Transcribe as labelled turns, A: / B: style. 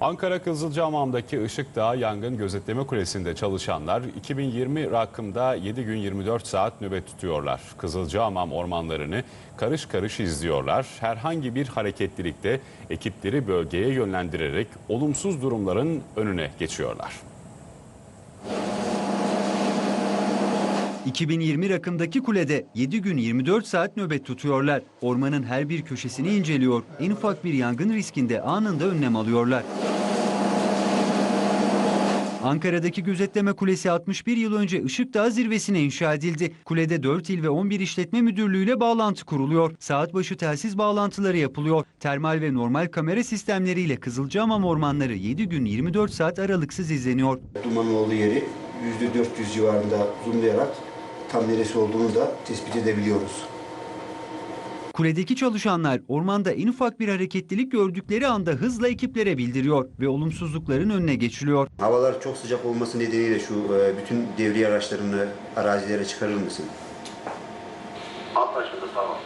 A: Ankara Kızılcahamam'daki Işıkdağ Yangın Gözetleme Kulesi'nde çalışanlar 2020 rakımda 7 gün 24 saat nöbet tutuyorlar. Kızılcahamam ormanlarını karış karış izliyorlar. Herhangi bir hareketlilikte ekipleri bölgeye yönlendirerek olumsuz durumların önüne geçiyorlar.
B: 2020 rakımdaki kulede 7 gün 24 saat nöbet tutuyorlar. Ormanın her bir köşesini inceliyor. En ufak bir yangın riskinde anında önlem alıyorlar. Ankara'daki gözetleme kulesi 61 yıl önce Işıkdağ zirvesine inşa edildi. Kulede 4 il ve 11 işletme müdürlüğüyle bağlantı kuruluyor. Saat başı telsiz bağlantıları yapılıyor. Termal ve normal kamera sistemleriyle Kızılcahamam ormanları 7 gün 24 saat aralıksız izleniyor.
C: Dumanın olduğu yeri %400 civarında zoomlayarak tam neresi olduğunu da tespit edebiliyoruz.
B: Kuledeki çalışanlar ormanda en ufak bir hareketlilik gördükleri anda hızla ekiplere bildiriyor ve olumsuzlukların önüne geçiliyor.
C: Havalar çok sıcak olması nedeniyle şu e, bütün devriye araçlarını arazilere çıkarır mısın?
D: Anlaşıldı tamam.